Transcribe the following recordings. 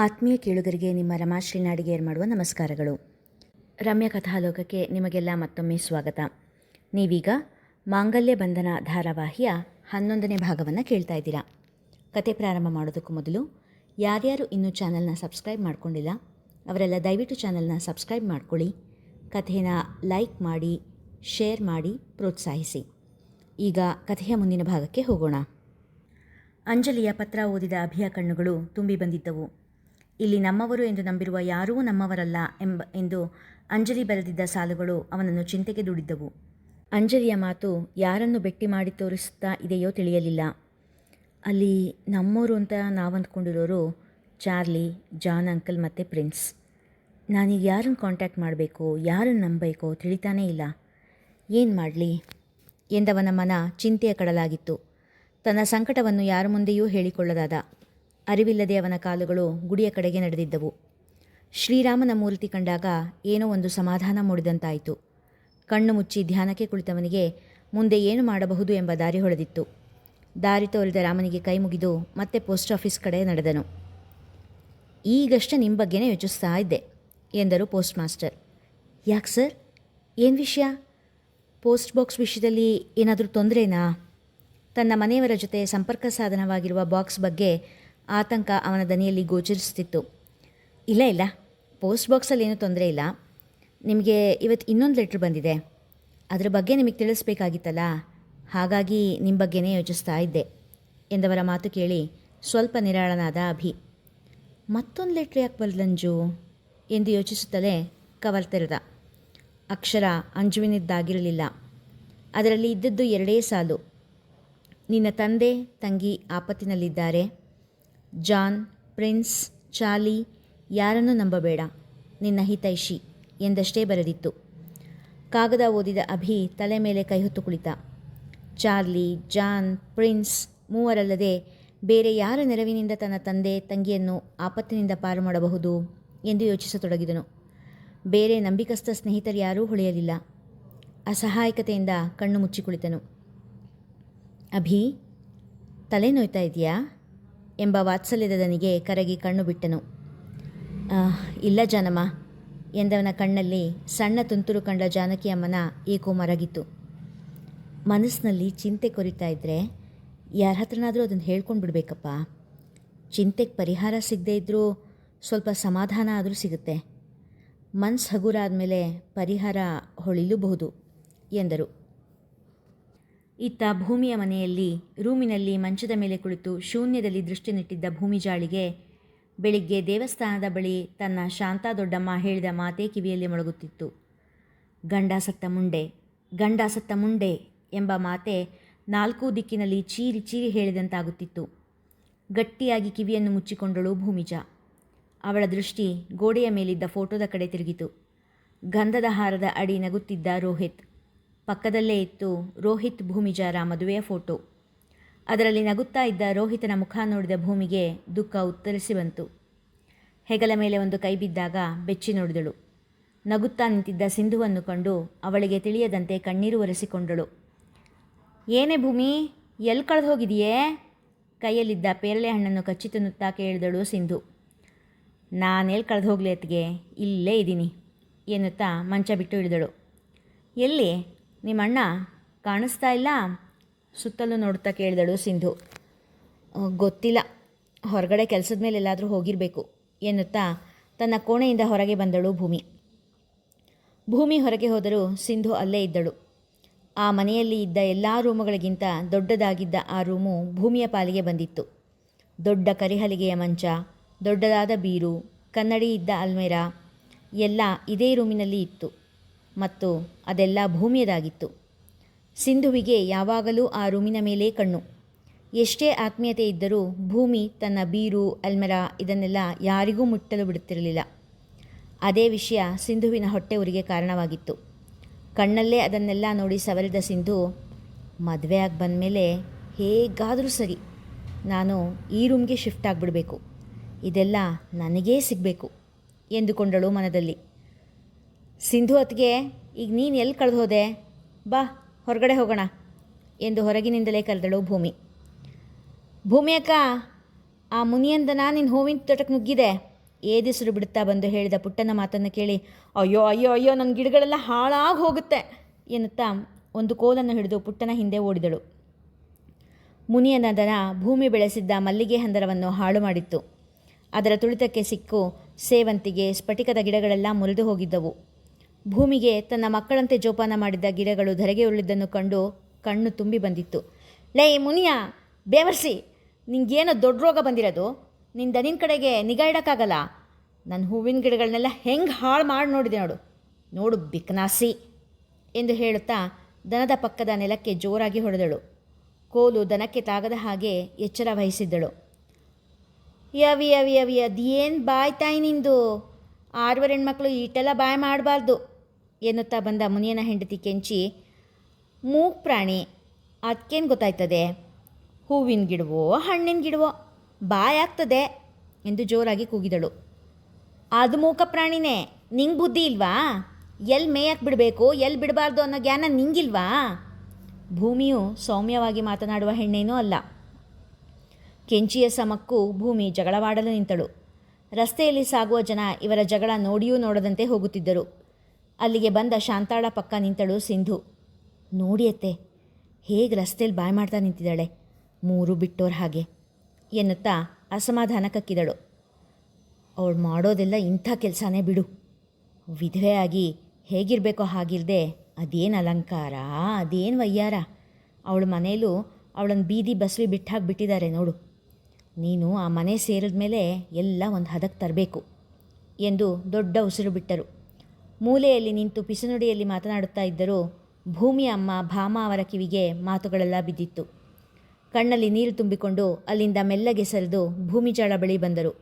ಆತ್ಮೀಯ ಕೇಳುಗರಿಗೆ ನಿಮ್ಮ ರಮಾಶ್ರೀ ನಾಡಿಗೇರ್ ಮಾಡುವ ನಮಸ್ಕಾರಗಳು. ರಮ್ಯ ಕಥಾಲೋಕಕ್ಕೆ ನಿಮಗೆಲ್ಲ ಮತ್ತೊಮ್ಮೆ ಸ್ವಾಗತ. ನೀವೀಗ ಮಾಂಗಲ್ಯ ಬಂಧನ ಧಾರಾವಾಹಿಯ ಹನ್ನೊಂದನೇ ಭಾಗವನ್ನು ಕೇಳ್ತಾ ಇದ್ದೀರಾ. ಕತೆ ಪ್ರಾರಂಭ ಮಾಡೋದಕ್ಕೂ ಮೊದಲು ಯಾರ್ಯಾರು ಇನ್ನೂ ಚಾನಲ್ನ ಸಬ್ಸ್ಕ್ರೈಬ್ ಮಾಡ್ಕೊಂಡಿಲ್ಲ, ಅವರೆಲ್ಲ ದಯವಿಟ್ಟು ಚಾನಲ್ನ ಸಬ್ಸ್ಕ್ರೈಬ್ ಮಾಡ್ಕೊಳ್ಳಿ. ಕಥೆನ ಲೈಕ್ ಮಾಡಿ, ಶೇರ್ ಮಾಡಿ, ಪ್ರೋತ್ಸಾಹಿಸಿ. ಈಗ ಕಥೆಯ ಮುಂದಿನ ಭಾಗಕ್ಕೆ ಹೋಗೋಣ. ಅಂಜಲಿಯ ಪತ್ರ ಓದಿದ ಅಭಿಯ ಕಣ್ಣುಗಳು ತುಂಬಿ ಬಂದಿದ್ದವು. ಇಲ್ಲಿ ನಮ್ಮವರು ಎಂದು ನಂಬಿರುವ ಯಾರೂ ನಮ್ಮವರಲ್ಲ ಎಂಬ ಎಂದು ಅಂಜಲಿ ಬರೆದಿದ್ದ ಸಾಲುಗಳು ಅವನನ್ನು ಚಿಂತೆಗೆ ದುಡಿದ್ದವು. ಅಂಜಲಿಯ ಮಾತು ಯಾರನ್ನು ಭೇಟಿ ಮಾಡಿ ತೋರಿಸುತ್ತಾ ಇದೆಯೋ ತಿಳಿಯಲಿಲ್ಲ. ಅಲ್ಲಿ ನಮ್ಮೂರು ಅಂತ ನಾವು ಅಂದ್ಕೊಂಡಿರೋರು ಚಾರ್ಲಿ, ಜಾನ್, ಅಂಕಲ್ ಮತ್ತು ಪ್ರಿನ್ಸ್. ನಾನೀಗ ಯಾರನ್ನು ಕಾಂಟ್ಯಾಕ್ಟ್ ಮಾಡಬೇಕು, ಯಾರನ್ನು ನಂಬಬೇಕೋ ತಿಳಿತಾನೇ ಇಲ್ಲ. ಏನು ಮಾಡಲಿ? ಎಂದವನ ಮನ ಚಿಂತೆಯ ಕಡಲಾಗಿತ್ತು. ತನ್ನ ಸಂಕಟವನ್ನು ಯಾರ ಮುಂದೆಯೂ ಹೇಳಿಕೊಳ್ಳದಾದ. ಅರಿವಿಲ್ಲದೆ ಅವನ ಕಾಲುಗಳು ಗುಡಿಯ ಕಡೆಗೆ ನಡೆದಿದ್ದವು. ಶ್ರೀರಾಮನ ಮೂರ್ತಿ ಕಂಡಾಗ ಏನೋ ಒಂದು ಸಮಾಧಾನ ಮೂಡಿದಂತಾಯಿತು. ಕಣ್ಣು ಮುಚ್ಚಿ ಧ್ಯಾನಕ್ಕೆ ಕುಳಿತವನಿಗೆ ಮುಂದೆ ಏನು ಮಾಡಬಹುದು ಎಂಬ ದಾರಿ ಹೊಳೆದಿತ್ತು ದಾರಿ ತೋರಿದ ರಾಮನಿಗೆ ಕೈ ಮುಗಿದು ಮತ್ತೆ ಪೋಸ್ಟ್ ಆಫೀಸ್ ಕಡೆ ನಡೆದನು. ಈಗಷ್ಟೇ ನಿಮ್ಮ ಬಗ್ಗೆನೇ ಯೋಚಿಸ್ತಾ ಇದ್ದೆ, ಎಂದರು ಪೋಸ್ಟ್ ಮಾಸ್ಟರ್. ಯಾಕೆ ಸರ್? ಏನು ವಿಷಯ? ಪೋಸ್ಟ್ ಬಾಕ್ಸ್ ವಿಷಯದಲ್ಲಿ ಏನಾದರೂ ತೊಂದರೆನಾ? ತನ್ನ ಮನೆಯವರ ಜೊತೆ ಸಂಪರ್ಕ ಸಾಧನವಾಗಿರುವ ಬಾಕ್ಸ್ ಬಗ್ಗೆ ಆತಂಕ ಅವನ ದನಿಯಲ್ಲಿ ಗೋಚರಿಸುತ್ತಿತ್ತು ಇಲ್ಲ ಇಲ್ಲ. ಪೋಸ್ಟ್ ಬಾಕ್ಸಲ್ಲಿ ಏನೂ ತೊಂದರೆ ಇಲ್ಲ. ನಿಮಗೆ ಇವತ್ತು ಇನ್ನೊಂದು ಲೆಟ್ರ್ ಬಂದಿದೆ. ಅದರ ಬಗ್ಗೆ ನಿಮಗೆ ತಿಳಿಸ್ಬೇಕಾಗಿತ್ತಲ್ಲ? ಹಾಗಾಗಿ ನಿಮ್ಮ ಬಗ್ಗೆನೇ ಯೋಚಿಸ್ತಾ ಇದ್ದೆ. ಎಂದವರ ಮಾತು ಕೇಳಿ ಸ್ವಲ್ಪ ನಿರಾಳನಾದ ಅಭಿ. ಮತ್ತೊಂದು ಲೆಟ್ರ್ ಯಾಕೆ ಬರಲಂಜು ಎಂದು ಯೋಚಿಸುತ್ತಲೇ ತೆರೆದ. ಅಕ್ಷರ ಅಂಜುವಿನದ್ದಾಗಿರಲಿಲ್ಲ. ಅದರಲ್ಲಿ ಇದ್ದದ್ದು ಎರಡೇ ಸಾಲು. ನಿನ್ನ ತಂದೆ, ತಂಗಿ ಆಪತ್ತಿನಲ್ಲಿದ್ದಾರೆ. ಜಾನ್, ಪ್ರಿನ್ಸ್ ಚಾಲಿ ಯಾರನ್ನೂ ನಂಬಬೇಡ. ನಿನ್ನ ಹಿತೈಷಿ ಎಂದಷ್ಟೇ ಬರೆದಿತ್ತು. ಕಾಗದ ಓದಿದ ಅಭಿ ತಲೆ ಮೇಲೆ ಕೈ ಹೊತ್ತು ಕುಳಿತ. ಚಾರ್ಲಿ, ಜಾನ್, ಪ್ರಿನ್ಸ್ ಮೂವರಲ್ಲದೆ ಬೇರೆ ಯಾರ ನೆರವಿನಿಂದ ತನ್ನ ತಂದೆ, ತಂಗಿಯನ್ನು ಆಪತ್ತಿನಿಂದ ಪಾರು ಮಾಡಬಹುದು ಎಂದು ಯೋಚಿಸತೊಡಗಿದನು. ಬೇರೆ ನಂಬಿಕಸ್ಥ ಸ್ನೇಹಿತರ್ಯಾರೂ ಹೊಳೆಯಲಿಲ್ಲ. ಅಸಹಾಯಕತೆಯಿಂದ ಕಣ್ಣು ಮುಚ್ಚಿ ಕುಳಿತನು. ಅಭಿ, ತಲೆ ನೋಯ್ತಾ ಇದೆಯಾ? ಎಂಬ ವಾತ್ಸಲ್ಯದ ದನಿಗೆ ಕರಗಿ ಕಣ್ಣು ಬಿಟ್ಟನು. ಇಲ್ಲ ಜಾನಮ್ಮ, ಎಂದವನ ಕಣ್ಣಲ್ಲಿ ಸಣ್ಣ ತುಂತುರು ಕಂಡ ಜಾನಕಿ ಅಮ್ಮನ ಏಕೋ ಮರಗಿತ್ತು. ಮನಸ್ಸಿನಲ್ಲಿ ಚಿಂತೆ ಕೊರಿತಾ ಇದ್ದರೆ ಯಾರ ಹತ್ರನಾದರೂ ಅದನ್ನು ಹೇಳ್ಕೊಂಡು ಬಿಡಬೇಕಪ್ಪ ಚಿಂತೆಗೆ ಪರಿಹಾರ ಸಿಗದೇ ಇದ್ದರೂ ಸ್ವಲ್ಪ ಸಮಾಧಾನ ಆದರೂ ಸಿಗುತ್ತೆ. ಮನ್ಸು ಹಗುರ ಆದಮೇಲೆ ಪರಿಹಾರ ಹೊಳಿಲೂಬಹುದು, ಎಂದರು. ಇತ್ತ ಭೂಮಿಯ ಮನೆಯಲ್ಲಿ, ರೂಮಿನಲ್ಲಿ ಮಂಚದ ಮೇಲೆ ಕುಳಿತು ಶೂನ್ಯದಲ್ಲಿ ದೃಷ್ಟಿ ನೆಟ್ಟಿದ್ದ ಭೂಮಿಜಾಳಿಗೆ ಬೆಳಿಗ್ಗೆ ದೇವಸ್ಥಾನದ ಬಳಿ ತನ್ನ ಶಾಂತಾ ದೊಡ್ಡಮ್ಮ ಹೇಳಿದ ಮಾತೇ ಕಿವಿಯಲ್ಲಿ ಮೊಳಗುತ್ತಿತ್ತು. ಗಂಡ ಸತ್ತ ಮುಂಡೆ, ಗಂಡ ಸತ್ತ ಮುಂಡೆ ಎಂಬ ಮಾತೆ ನಾಲ್ಕು ದಿಕ್ಕಿನಲ್ಲಿ ಚೀರಿ ಚೀರಿ ಹೇಳಿದಂತಾಗುತ್ತಿತ್ತು. ಗಟ್ಟಿಯಾಗಿ ಕಿವಿಯನ್ನು ಮುಚ್ಚಿಕೊಂಡಳು ಭೂಮಿಜ. ಅವಳ ದೃಷ್ಟಿ ಗೋಡೆಯ ಮೇಲಿದ್ದ ಫೋಟೋದ ಕಡೆ ತಿರುಗಿತು. ಗಂಧದ ಹಾರದ ಅಡಿ ನಗುತ್ತಿದ್ದ ರೋಹಿತ್ ಪಕ್ಕದಲ್ಲೇ ಇತ್ತು ರೋಹಿತ್ ಭೂಮಿಜಾರ ಮದುವೆಯ ಫೋಟೋ. ಅದರಲ್ಲಿ ನಗುತ್ತಾ ಇದ್ದ ರೋಹಿತನ ಮುಖ ನೋಡಿದ ಭೂಮಿಗೆ ದುಃಖ ಉತ್ತರಿಸಿ ಬಂತು. ಹೆಗಲ ಮೇಲೆ ಒಂದು ಕೈ ಬಿದ್ದಾಗ ಬೆಚ್ಚಿ ನೋಡಿದಳು. ನಗುತ್ತಾ ನಿಂತಿದ್ದ ಸಿಂಧುವನ್ನು ಕಂಡು ಅವಳಿಗೆ ತಿಳಿಯದಂತೆ ಕಣ್ಣೀರು ಒರೆಸಿಕೊಂಡಳು. ಏನೇ ಭೂಮಿ, ಎಲ್ಲಿ ಕಳೆದು ಹೋಗಿದೆಯೇ ಕೈಯಲ್ಲಿದ್ದ ಪೇರಳೆ ಹಣ್ಣನ್ನು ಕಚ್ಚಿ ತಿನ್ನುತ್ತಾ ಕೇಳಿದಳು ಸಿಂಧು. ನಾನೆಲ್ಲಿ ಕಳೆದು ಹೋಗ್ಲಿ ಇಲ್ಲೇ ಇದ್ದೀನಿ ಎನ್ನುತ್ತಾ ಮಂಚ ಬಿಟ್ಟು ಇಳಿದಳು. ಎಲ್ಲಿ? ನಿಮ್ಮ ಅಣ್ಣ ಕಾಣಿಸ್ತಾ ಇಲ್ಲ. ಸುತ್ತಲೂ ನೋಡ್ತಾ ಕೇಳಿದಳು ಸಿಂಧು. ಗೊತ್ತಿಲ್ಲ. ಹೊರಗಡೆ ಕೆಲಸದ ಮೇಲೆ ಎಲ್ಲಾದರೂ ಹೋಗಿರಬೇಕು, ಎನ್ನುತ್ತಾ ತನ್ನ ಕೋಣೆಯಿಂದ ಹೊರಗೆ ಬಂದಳು ಭೂಮಿ. ಭೂಮಿ ಹೊರಗೆ ಹೋದರೂ ಸಿಂಧು ಅಲ್ಲೇ ಇದ್ದಳು. ಆ ಮನೆಯಲ್ಲಿ ಇದ್ದ ಎಲ್ಲ ರೂಮುಗಳಿಗಿಂತ ದೊಡ್ಡದಾಗಿದ್ದ ಆ ರೂಮು ಭೂಮಿಯ ಪಾಲಿಗೆ ಬಂದಿತ್ತು. ದೊಡ್ಡ ಕರಿಹಲಿಗೆಯ ಮಂಚ, ದೊಡ್ಡದಾದ ಬೀರು, ಕನ್ನಡಿ ಇದ್ದ ಅಲ್ಮೇರಾ, ಎಲ್ಲ ಇದೇ ರೂಮಿನಲ್ಲಿ ಇತ್ತು. ಮತ್ತು ಅದೆಲ್ಲ ಭೂಮಿಯದಾಗಿತ್ತು. ಸಿಂಧುವಿಗೆ ಯಾವಾಗಲೂ ಆ ರೂಮಿನ ಮೇಲೆ ಕಣ್ಣು. ಎಷ್ಟೇ ಆತ್ಮೀಯತೆ ಇದ್ದರೂ ಭೂಮಿ, ತನ್ನ ಬೀರು, ಅಲ್ಮರ ಇದನ್ನೆಲ್ಲ ಯಾರಿಗೂ ಮುಟ್ಟಲು ಬಿಡುತ್ತಿರಲಿಲ್ಲ. ಅದೇ ವಿಷಯ ಸಿಂಧುವಿನ ಹೊಟ್ಟೆ ಉರಿಗೆ ಕಾರಣವಾಗಿತ್ತು. ಕಣ್ಣಲ್ಲೇ ಅದನ್ನೆಲ್ಲ ನೋಡಿ ಸವರಿದ ಸಿಂಧು, ಮದುವೆ ಆಗಿ ಬಂದಮೇಲೆ ಹೇಗಾದರೂ ಸರಿ ನಾನು ಈ ರೂಮ್ಗೆ ಶಿಫ್ಟ್ ಆಗಿಬಿಡಬೇಕು. ಇದೆಲ್ಲ ನನಗೇ ಸಿಗಬೇಕು ಎಂದುಕೊಂಡಳು ಮನದಲ್ಲಿ. ಸಿಂಧು ಅತ್ತಿಗೆ ಈಗ ನೀನು ಎಲ್ಲಿ ಕಳೆದು ಹೋದೆ? ಬಾ, ಹೊರಗಡೆ ಹೋಗೋಣ ಎಂದು ಹೊರಗಿನಿಂದಲೇ ಕರೆದಳು ಭೂಮಿ. ಭೂಮಿ ಅಕ್ಕ, ಆ ಮುನಿಯಂದನ ನಿನ್ನ ಹೂವಿನ ತೋಟಕ್ಕೆ ನುಗ್ಗಿದೆ. ಏದಿಸರು ಬಿಡುತ್ತಾ ಬಂದು ಹೇಳಿದ ಪುಟ್ಟನ ಮಾತನ್ನು ಕೇಳಿ, ಅಯ್ಯೋ ಅಯ್ಯೋ ಅಯ್ಯೋ ನನ್ನ ಗಿಡಗಳೆಲ್ಲ ಹಾಳಾಗಿ ಹೋಗುತ್ತೆ ಎನ್ನುತ್ತಾ ಒಂದು ಕೋಲನ್ನು ಹಿಡಿದು ಪುಟ್ಟನ ಹಿಂದೆ ಓಡಿದಳು. ಮುನಿಯನ ದನ ಭೂಮಿ ಬೆಳೆಸಿದ್ದ ಮಲ್ಲಿಗೆ ಹಂದರವನ್ನು ಹಾಳು ಮಾಡಿತ್ತು. ಅದರ ತುಳಿತಕ್ಕೆ ಸಿಕ್ಕು ಸೇವಂತಿಗೆ, ಸ್ಫಟಿಕದ ಗಿಡಗಳೆಲ್ಲ ಮುರಿದು ಹೋಗಿದ್ದವು. ಭೂಮಿಗೆ ತನ್ನ ಮಕ್ಕಳಂತೆ ಜೋಪಾನ ಮಾಡಿದ್ದ ಗಿಡಗಳು ಧರೆಗೆ ಉರುಳಿದ್ದನ್ನು ಕಂಡು ಕಣ್ಣು ತುಂಬಿ ಬಂದಿತ್ತು. ಲೇ, ಮುನಿಯ, ಬೇವರ್ಸಿ, ನಿಂಗೇನೋ ದೊಡ್ಡ ರೋಗ ಬಂದಿರೋದು? ನಿನ್ನ ದನಿನ ಕಡೆಗೆ ನಿಗಾ ಇಡೋಕ್ಕಾಗಲ್ಲ. ನನ್ನ ಹೂವಿನ ಗಿಡಗಳನ್ನೆಲ್ಲ ಹೆಂಗೆ ಹಾಳು ಮಾಡಿ ನೋಡಿದೆ ನೋಡು. ನೋಡು ಬಿಕ್ನಾಸಿ ಎಂದು ಹೇಳುತ್ತಾ ದನದ ಪಕ್ಕದ ನೆಲಕ್ಕೆ ಜೋರಾಗಿ ಹೊಡೆದಳು. ಕೋಲು ದನಕ್ಕೆ ತಾಗದ ಹಾಗೆ ಎಚ್ಚರ ವಹಿಸಿದ್ದಳು. ಯವಿ ಯವಿ ಯವಿ, ಅದೇನು ಬಾಯ್ ತಾಯಿ ನಿಂದು? ಆರ್ವರ್ ಹೆಣ್ಮಕ್ಳು ಈಟೆಲ್ಲ ಬಾಯ್ ಮಾಡಬಾರ್ದು. ಎನ್ನುತ್ತಾ ಬಂದ ಮುನಿಯನ ಹೆಂಡತಿ ಕೆಂಚಿ ಮೂಗ್ ಪ್ರಾಣಿ ಅದಕ್ಕೇನು ಗೊತ್ತಾಯ್ತದೆ? ಹೂವಿನ ಗಿಡವೋ, ಹಣ್ಣಿನ ಗಿಡವೋ ಬಾಯಾಗ್ತದೆ ಎಂದು ಜೋರಾಗಿ ಕೂಗಿದಳು. ಅದು ಮೂಕ ಪ್ರಾಣಿನೇ, ನಿಂಗೆ ಬುದ್ಧಿ ಇಲ್ವಾ? ಎಲ್ಲಿ ಮೇಯಕ್ಕೆ ಬಿಡಬೇಕು ಎಲ್ಲಿ ಬಿಡಬಾರ್ದು ಅನ್ನೋ ಜ್ಞಾನ ನಿಂಗಿಲ್ವಾ? ಭೂಮಿಯು ಸೌಮ್ಯವಾಗಿ ಮಾತನಾಡುವ ಹೆಣ್ಣೇನೂ ಅಲ್ಲ. ಕೆಂಚಿಯ ಸಮಕ್ಕೂ ಭೂಮಿ ಜಗಳವಾಡಲು ನಿಂತಳು. ರಸ್ತೆಯಲ್ಲಿ ಸಾಗುವ ಜನ ಇವರ ಜಗಳ ನೋಡಿಯೂ ನೋಡದಂತೆ ಹೋಗುತ್ತಿದ್ದರು. ಅಲ್ಲಿಗೆ ಬಂದ ಶಾಂತಾಳ ಪಕ್ಕ ನಿಂತಳು ಸಿಂಧು. ನೋಡಿಯತ್ತೆ ಹೇಗೆ ರಸ್ತೆಯಲ್ಲಿ ಬಾಯ್ ಮಾಡ್ತಾ ನಿಂತಿದ್ದಾಳೆ, ಮೂರು ಬಿಟ್ಟೋರ್ ಹಾಗೆ ಎನ್ನುತ್ತಾ ಅಸಮಾಧಾನ ಕಕ್ಕಿದಳು ಅವಳು ಮಾಡೋದೆಲ್ಲ ಇಂಥ ಕೆಲಸನೇ ಬಿಡು. ವಿಧವೆಯಾಗಿ ಹೇಗಿರಬೇಕೋ ಹಾಗಿಲ್ಲದೆ ಅದೇನು ಅಲಂಕಾರ, ಅದೇನು ವಯ್ಯಾರ. ಅವಳ ಮನೇಲೂ ಅವಳನ್ನು ಬೀದಿ ಬಸವಿ ಬಿಟ್ಟಾಗಿ ಬಿಟ್ಟಿದ್ದಾರೆ ನೋಡು. ನೀನು ಆ ಮನೆ ಸೇರಿದ ಮೇಲೆ ಎಲ್ಲ ಒಂದು ಹದಕ್ಕೆ ತರಬೇಕು, ಎಂದು ದೊಡ್ಡ ಉಸಿರು ಬಿಟ್ಟರು. ಮೂಲೆಯಲ್ಲಿ ನಿಂತು ಪಿಸುನುಡಿಯಲ್ಲಿ ಮಾತನಾಡುತ್ತಾ ಇದ್ದರೂ ಭೂಮಿಯ ಅಮ್ಮ ಭಾಮ ಅವರ ಕಿವಿಗೆ ಮಾತುಗಳೆಲ್ಲ ಬಿದ್ದಿತ್ತು. ಕಣ್ಣಲ್ಲಿ ನೀರು ತುಂಬಿಕೊಂಡು ಅಲ್ಲಿಂದ ಮೆಲ್ಲಗೆ ಸರಿದು ಭೂಮಿಜಾಳ ಬಳಿ ಬಂದರು.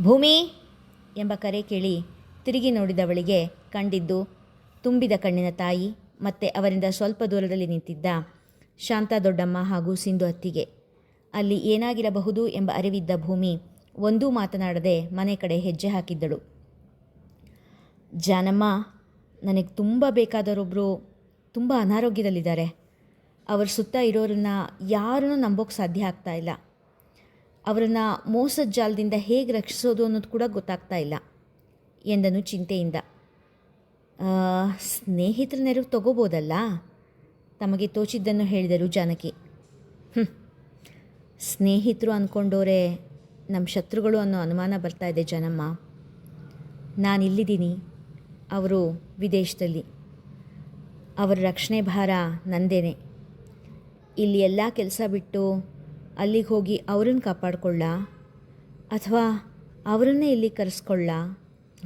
ಭೂಮಿ ಎಂಬ ಕರೆ ಕೇಳಿ ತಿರುಗಿ ನೋಡಿದವಳಿಗೆ ಕಂಡಿದ್ದು ತುಂಬಿದ ಕಣ್ಣಿನ ತಾಯಿ ಮತ್ತೆ ಅವರಿಂದ ಸ್ವಲ್ಪ ದೂರದಲ್ಲಿ ನಿಂತಿದ್ದ ಶಾಂತ ದೊಡ್ಡಮ್ಮ ಹಾಗೂ ಸಿಂಧು ಅತ್ತಿಗೆ. ಅಲ್ಲಿ ಏನಾಗಿರಬಹುದು ಎಂಬ ಅರಿವಿದ್ದ ಭೂಮಿ ಒಂದೂ ಮಾತನಾಡದೆ ಮನೆ ಕಡೆ ಹೆಜ್ಜೆ ಹಾಕಿದ್ದಳು. ಜಾನಮ್ಮ ನನಗೆ ತುಂಬ ಬೇಕಾದವರೊಬ್ಬರು ತುಂಬ ಅನಾರೋಗ್ಯದಲ್ಲಿದ್ದಾರೆ. ಅವ್ರ ಸುತ್ತ ಇರೋರನ್ನ ಯಾರನ್ನೂ ನಂಬೋಕ್ಕೆ ಸಾಧ್ಯ ಆಗ್ತಾ ಇಲ್ಲ. ಅವರನ್ನು ಮೋಸದ ಜಾಲದಿಂದ ಹೇಗೆ ರಕ್ಷಿಸೋದು ಅನ್ನೋದು ಕೂಡ ಗೊತ್ತಾಗ್ತಾ ಇಲ್ಲ ಎಂದನು ಚಿಂತೆಯಿಂದ. ಸ್ನೇಹಿತರ ನೆರವು ತಗೋಬೋದಲ್ಲ? ತಮಗೆ ತೋಚಿದ್ದನ್ನು ಹೇಳಿದರು ಜಾನಕಿ. ಸ್ನೇಹಿತರು ಅಂದ್ಕೊಂಡೋರೆ ನಮ್ಮ ಶತ್ರುಗಳು ಅನ್ನೋ ಅನುಮಾನ ಬರ್ತಾ ಇದೆ ಜನಮ್ಮ. ನಾನಿಲ್ಲಿದ್ದೀನಿ. ಅವರು ವಿದೇಶದಲ್ಲಿ. ಅವರ ರಕ್ಷಣೆ ಭಾರ ನಂದೇನೆ. ಇಲ್ಲಿ ಎಲ್ಲ ಕೆಲಸ ಬಿಟ್ಟು ಅಲ್ಲಿಗೆ ಹೋಗಿ ಅವ್ರನ್ನ ಕಾಪಾಡಿಕೊಳ್ಳ ಅಥವಾ ಅವರನ್ನೇ ಇಲ್ಲಿ ಕರೆಸ್ಕೊಳ್ಳ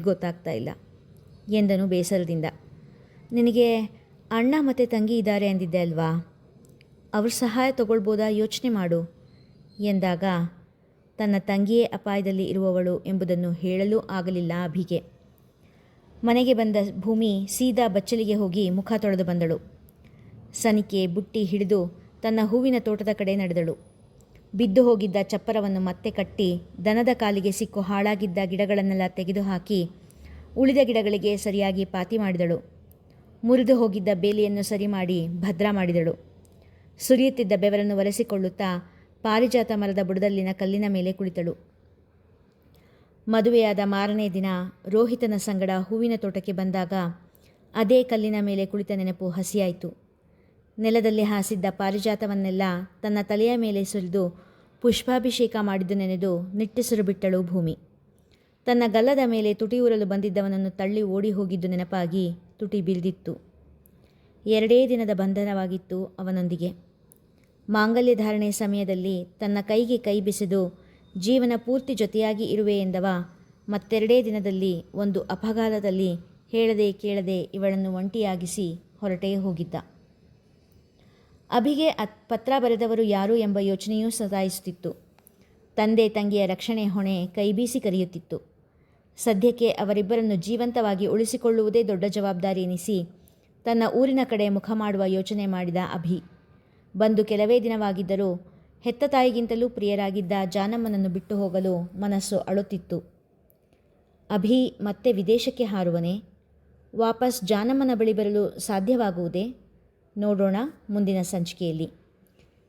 ಗೊತ್ತಾಗ್ತಾ ಇಲ್ಲ ಎಂದನು ಬೇಸರದಿಂದ. ನಿನಗೆ ಅಣ್ಣ ಮತ್ತು ತಂಗಿ ಇದ್ದಾರೆ ಅಂದಿದ್ದೆ ಅಲ್ವಾ? ಅವ್ರ ಸಹಾಯ ತಗೊಳ್ಬೋದಾ ಯೋಚನೆ ಮಾಡು ಎಂದಾಗ ತನ್ನ ತಂಗಿಯೇ ಅಪಾಯದಲ್ಲಿ ಇರುವವಳು ಎಂಬುದನ್ನು ಹೇಳಲು ಆಗಲಿಲ್ಲ ಅಭಿಗೆ. ಮನೆಗೆ ಬಂದ ಭೂಮಿ ಸೀದಾ ಬಚ್ಚಲಿಗೆ ಹೋಗಿ ಮುಖ ತೊಳೆದು ಬಂದಳು. ಸನಿಕೆ ಬುಟ್ಟಿ ಹಿಡಿದು ತನ್ನ ಹೂವಿನ ತೋಟದ ಕಡೆ ನಡೆದಳು. ಬಿದ್ದು ಹೋಗಿದ್ದ ಚಪ್ಪರವನ್ನು ಮತ್ತೆ ಕಟ್ಟಿ ದನದ ಕಾಲಿಗೆ ಸಿಕ್ಕು ಹಾಳಾಗಿದ್ದ ಗಿಡಗಳನ್ನೆಲ್ಲ ತೆಗೆದುಹಾಕಿ ಉಳಿದ ಗಿಡಗಳಿಗೆ ಸರಿಯಾಗಿ ಪಾತಿ ಮಾಡಿದಳು. ಮುರಿದು ಹೋಗಿದ್ದ ಬೇಲಿಯನ್ನು ಸರಿ ಮಾಡಿ ಭದ್ರ ಮಾಡಿದಳು. ಸುರಿಯುತ್ತಿದ್ದ ಬೆವರನ್ನು ಒರೆಸಿಕೊಳ್ಳುತ್ತಾ ಪಾರಿಜಾತ ಮರದ ಬುಡದಲ್ಲಿನ ಕಲ್ಲಿನ ಮೇಲೆ ಕುಳಿತಳು. ಮದುವೆಯಾದ ಮಾರನೇ ದಿನ ರೋಹಿತನ ಸಂಗಡ ಹೂವಿನ ತೋಟಕ್ಕೆ ಬಂದಾಗ ಅದೇ ಕಲ್ಲಿನ ಮೇಲೆ ಕುಳಿತ ನೆನಪು ಹಸಿಯಾಯಿತು. ನೆಲದಲ್ಲಿ ಹಾಸಿದ್ದ ಪಾರಿಜಾತವನ್ನೆಲ್ಲ ತನ್ನ ತಲೆಯ ಮೇಲೆ ಸುರಿದು ಪುಷ್ಪಾಭಿಷೇಕ ಮಾಡಿದ್ದು ನೆನೆದು ನಿಟ್ಟುಸಿರು ಬಿಟ್ಟಳು ಭೂಮಿ. ತನ್ನ ಗಲ್ಲದ ಮೇಲೆ ತುಟಿ ಊರಲು ಬಂದಿದ್ದವನನ್ನು ತಳ್ಳಿ ಓಡಿ ಹೋಗಿದ್ದು ನೆನಪಾಗಿ ತುಟಿ ಬಿರಿದಿತ್ತು ಎರಡೇ ದಿನದ ಬಂಧನವಾಗಿತ್ತು ಅವನೊಂದಿಗೆ. ಮಾಂಗಲ್ಯ ಧಾರಣೆ ಸಮಯದಲ್ಲಿ ತನ್ನ ಕೈಗೆ ಕೈ ಬೆಸೆದು ಜೀವನ ಪೂರ್ತಿ ಜೊತೆಯಾಗಿ ಇರುವೆ ಎಂದವ. ಮತ್ತೆರಡೇ ದಿನದಲ್ಲಿ ಒಂದು ಅಪಘಾತದಲ್ಲಿ ಹೇಳದೆ ಕೇಳದೆ ಇವಳನ್ನು ಒಂಟಿಯಾಗಿಸಿ ಹೊರಟೇ ಹೋಗಿದ್ದ. ಅಭಿಗೆ ಅತ್ ಪತ್ರ ಬರೆದವರು ಯಾರು ಎಂಬ ಯೋಚನೆಯೂ ಸತಾಯಿಸುತ್ತಿತ್ತು. ತಂದೆ ತಂಗಿಯ ರಕ್ಷಣೆ ಹೊಣೆ ಕೈಬೀಸಿ ಕರೆಯುತ್ತಿತ್ತು. ಸದ್ಯಕ್ಕೆ ಅವರಿಬ್ಬರನ್ನು ಜೀವಂತವಾಗಿ ಉಳಿಸಿಕೊಳ್ಳುವುದೇ ದೊಡ್ಡ ಜವಾಬ್ದಾರಿ ಎನಿಸಿ ತನ್ನ ಊರಿನ ಕಡೆ ಮುಖ ಮಾಡುವ ಯೋಚನೆ ಮಾಡಿದ ಅಭಿ. ಬಂದು ಕೆಲವೇ ದಿನವಾಗಿದ್ದರೂ ಹೆತ್ತ ತಾಯಿಗಿಂತಲೂ ಪ್ರಿಯರಾಗಿದ್ದ ಜಾನಮ್ಮನನ್ನು ಬಿಟ್ಟು ಹೋಗಲು ಮನಸ್ಸು ಅಳುತ್ತಿತ್ತು. ಅಭಿ ಮತ್ತೆ ವಿದೇಶಕ್ಕೆ ಹಾರುವನೆ, ವಾಪಸ್ ಜಾನಮ್ಮನ ಬಳಿ ಬರಲು ಸಾಧ್ಯವಾಗುವುದೇ? ನೋಡೋಣ ಮುಂದಿನ ಸಂಚಿಕೆಯಲ್ಲಿ.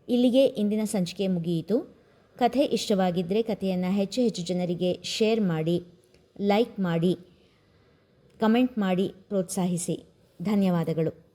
ಇಲ್ಲಿಗೆ ಇಂದಿನ ಸಂಚಿಕೆ ಮುಗಿಯಿತು. ಕಥೆ ಇಷ್ಟವಾಗಿದ್ದರೆ ಕಥೆಯನ್ನು ಹೆಚ್ಚು ಹೆಚ್ಚು ಜನರಿಗೆ ಶೇರ್ ಮಾಡಿ, ಲೈಕ್ ಮಾಡಿ, ಕಮೆಂಟ್ ಮಾಡಿ, ಪ್ರೋತ್ಸಾಹಿಸಿ. ಧನ್ಯವಾದಗಳು.